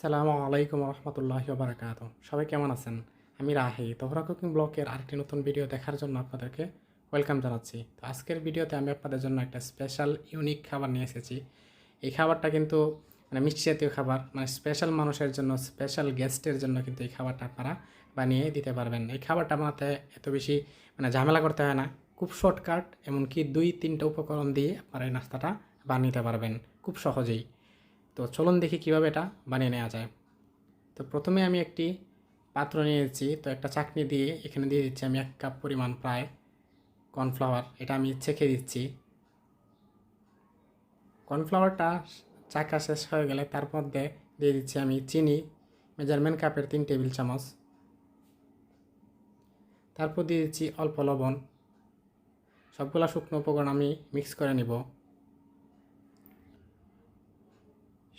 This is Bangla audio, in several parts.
সালামু আলাইকুম রহমতুল্লাহ বারাকাত সবাই কেমন আছেন? আমি রাহি। তোহরা কুকিং ব্লকের আরেকটি নতুন ভিডিও দেখার জন্য আপনাদেরকে ওয়েলকাম জানাচ্ছি। তো আজকের ভিডিওতে আমি আপনাদের জন্য একটা স্পেশাল, ইউনিক খাবার নিয়ে এসেছি। এই খাবারটা কিন্তু মানে মিষ্টি জাতীয় খাবার মানে স্পেশাল মানুষের জন্য, স্পেশাল গেস্টের জন্য কিন্তু এই খাবারটা আপনারা বানিয়ে দিতে পারবেন। এই খাবারটা বানাতে এত বেশি মানে ঝামেলা করতে হয় না। খুব শর্টকাট এমনকি দুই তিনটা উপকরণ দিয়ে আপনারা এই নাস্তাটা বানিয়ে নিতে পারবেন। খুব সহজেই। তো চলুন দেখি কীভাবে এটা বানিয়ে নেওয়া যায়। তো প্রথমে আমি একটি পাত্র নিয়েছি তো একটা চাকনি দিয়ে এখানে দিয়ে দিচ্ছি আমি এক কাপ পরিমাণ প্রায় কর্নফ্লাওয়ার। এটা আমি ছেঁকে দিচ্ছি। কর্নফ্লাওয়ারটা চাকা শেষ হয়ে গেলে তার মধ্যে দিয়ে দিচ্ছি আমি চিনি, মেজারমেন্ট কাপের তিন টেবিল চামচ। তারপর দিয়ে দিচ্ছি অল্প লবণ। সবগুলা শুকনো উপকরণ আমি মিক্স করে নিব।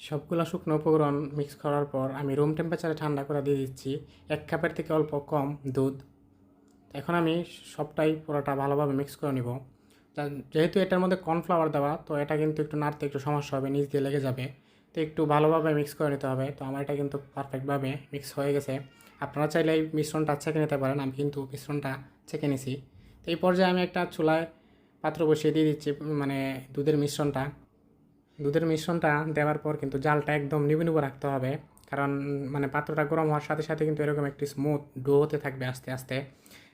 সবগুলো শুকনো উপকরণ মিক্স করার পর আমি রুম টেম্পারেচারে ঠান্ডা করে দিয়ে দিচ্ছি। এক কাপের থেকে অল্প কম দুধ। এখন আমি সবটাই পুরোটা ভালোভাবে মিক্স করে নিব। যেহেতু এটার মধ্যে কর্নফ্লাওয়ার দেওয়া, তো এটা কিন্তু একটু নাড়তে একটু সমস্যা হবে, নিচ দিয়ে লেগে যাবে। তো একটু ভালোভাবে মিক্স করে নিতে হবে। তো আমার এটা কিন্তু পারফেক্টভাবে মিক্স হয়ে গেছে। আপনারা চাইলে এই মিশ্রণটা ছেঁকে নিতে পারেন, আমি কিন্তু মিশ্রণটা ছেঁকে নিছি। তো এই পর্যায়ে আমি একটা চুলায় পাত্র বসিয়ে দিয়ে দিচ্ছি মানে দুধের মিশ্রণটা। দুধের মিশ্রণটা দেওয়ার পর কিন্তু জালটা একদম নিবু নিবু রাখতে হবে। কারণ মানে পাত্রটা গরম হওয়ার সাথে সাথে কিন্তু এরকম একটি স্মুথ ডো হতে থাকবে আস্তে আস্তে।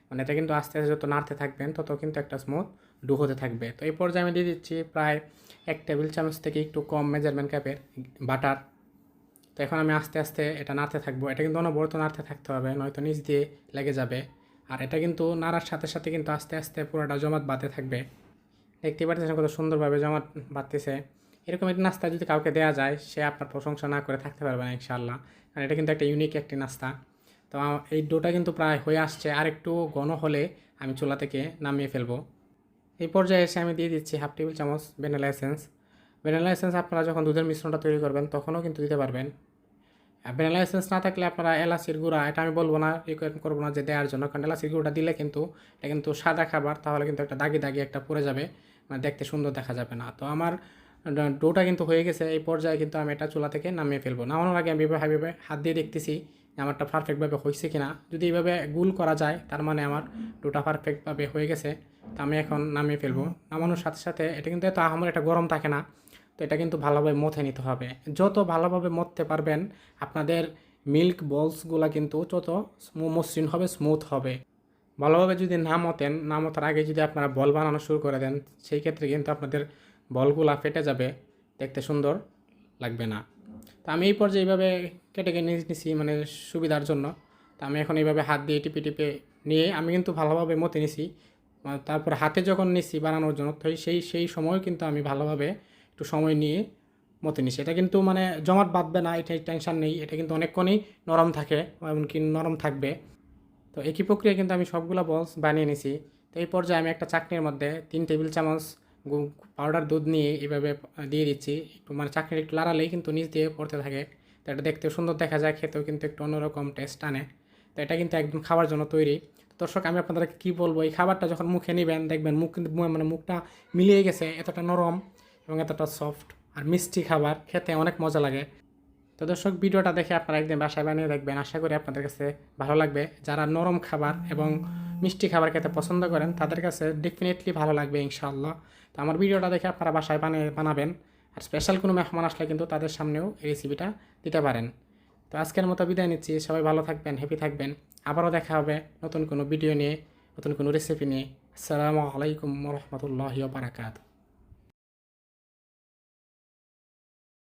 মানে এটা কিন্তু আস্তে আস্তে যত নাড়তে থাকবেন, তত কিন্তু একটা স্মুথ ডো হতে থাকবে। তো এই পর্যায়ে আমি দিয়ে দিচ্ছি প্রায় এক টেবিল চামচ থেকে একটু কম মেজারমেন্ট কাপের বাটার তো এখন আমি আস্তে আস্তে এটা নাড়তে থাকব। এটা কিন্তু অনবরত নাড়তে থাকতে হবে, নয়তো নিচ দিয়ে লেগে যাবে। আর এটা কিন্তু নাড়ার সাথে সাথে কিন্তু আস্তে আস্তে পুরোটা জমাট বাঁধতে থাকবে। দেখতে পাচ্ছেন কত সুন্দরভাবে জমাট বাঁধতেছে। এরকম একটি নাস্তা যদি কাউকে দেওয়া যায়, সে আপনার প্রশংসা না করে থাকতে পারবে না ইনশাল্লাহ কারণ এটা কিন্তু একটা ইউনিক একটি নাস্তা। তো এই ডোটা কিন্তু প্রায় হয়ে আসছে। আর একটু ঘন হলে আমি চুলা থেকে নামিয়ে ফেলব। এই পর্যায়ে এসে আমি দিয়ে দিচ্ছি হাফ টেবিল চামচ ভ্যানিলা এসেন্স। ভ্যানিলা এসেন্স আপনারা যখন দুধের মিশ্রণটা তৈরি করবেন, তখনও কিন্তু দিতে পারবেন। ভ্যানিলা এসেন্স না থাকলে আপনারা এলাচির গুঁড়া, এটা আমি বলব না রিকোয়েস্ট করব না যে দেওয়ার জন্য, কারণ এলাচির গুঁড়োটা দিলে কিন্তু এটা কিন্তু সাদা খাবার, তাহলে কিন্তু একটা দাগি দাগি একটা পড়ে যাবে মানে দেখতে সুন্দর দেখা যাবে না। তো আমার ডোটা কিন্তু হয়ে গেছে। এই পর্যায়ে কিন্তু আমি এটা চুলা থেকে নামিয়ে ফেলব। নামানোর আগে আমি এভাবে হাত দিয়ে দেখতেছি আমারটা পারফেক্টভাবে হয়েছে কি না যদি এইভাবে গুল করা যায়, তার মানে আমার ডোটা পারফেক্টভাবে হয়ে গেছে। তো আমি এখন নামিয়ে ফেলব। নামানোর সাথে সাথে এটা কিন্তু এত আমার এটা গরম থাকে না, তো এটা কিন্তু ভালোভাবে মথে নিতে হবে। যত ভালোভাবে মথতে পারবেন, আপনাদের মিল্ক বলসগুলো কিন্তু স্মু- মসৃণ হবে, স্মুথ হবে। ভালোভাবে যদি না মতেন, না মতার আগে যদি আপনারা বল বানানো শুরু করে দেন, সেই ক্ষেত্রে কিন্তু আপনাদের বলগুলা ফেটে যাবে, দেখতে সুন্দর লাগবে না। তো আমি এই পর্যায়ে এইভাবে কেটে কেটে নিয়েছি মানে সুবিধার জন্য। তো আমি এখন এইভাবে হাত দিয়ে টিপে টিপে নিয়ে আমি কিন্তু ভালোভাবে মতে নিছি। তারপর হাতে যখন নিছি বানানোর জন্য, তো সেই সেই সময় কিন্তু আমি ভালোভাবে একটু সময় নিয়ে মতে নিছি। এটা কিন্তু মানে জমাট বাঁধবে না এটা টেনশন নেই। এটা কিন্তু অনেকক্ষণই নরম থাকে, এমনকি নরম থাকবে। তো একই প্রক্রিয়া কিন্তু আমি সবগুলো বলস বানিয়ে নিছি। তো এই পর্যায়ে আমি একটা চাকনির মধ্যে তিন টেবিল চামচ পাউডার দুধ নিয়ে এভাবে দিয়ে দিচ্ছি। একটু মানে চাকনির একটু লাড়ালেই কিন্তু নিচ দিয়ে পড়তে থাকে। তো এটা দেখতে সুন্দর দেখা যায়, খেতেও কিন্তু একটু অন্যরকম টেস্ট আনে। তো এটা কিন্তু একদম খাওয়ার জন্য তৈরি। দর্শক, আমি আপনাদেরকে কী বলব, এই খাবারটা যখন মুখে নেবেন, দেখবেন মুখ কিন্তু মানে মুখটা মিলিয়ে গেছে, এতটা নরম এবং এতটা সফট আর মিষ্টি খাবার, খেতে অনেক মজা লাগে। তো দর্শক, ভিডিওটা দেখে আপনারা একদিন বাসায় বানিয়ে দেখবেন। আশা করি আপনাদের কাছে ভালো লাগবে। যারা নরম খাবার এবং মিষ্টি খাবার খেতে পছন্দ করেন, তাদের কাছে ডেফিনেটলি ভালো লাগবে ইনশাআল্লাহ। তো আমার ভিডিওটা দেখে আপনারা বাসায় বানিয়ে বানাবেন। আর স্পেশাল কোনো মেহমান আসলে কিন্তু তাদের সামনেও এই রেসিপিটা দিতে পারেন। তো আজকের মতো বিদায় নিচ্ছি। সবাই ভালো থাকবেন হ্যাপি থাকবেন। আবারও দেখা হবে নতুন কোনো ভিডিও নিয়ে, নতুন কোনো রেসিপি নিয়ে। আসসালামু আলাইকুম রহমতুল্লাহ বারাকাতু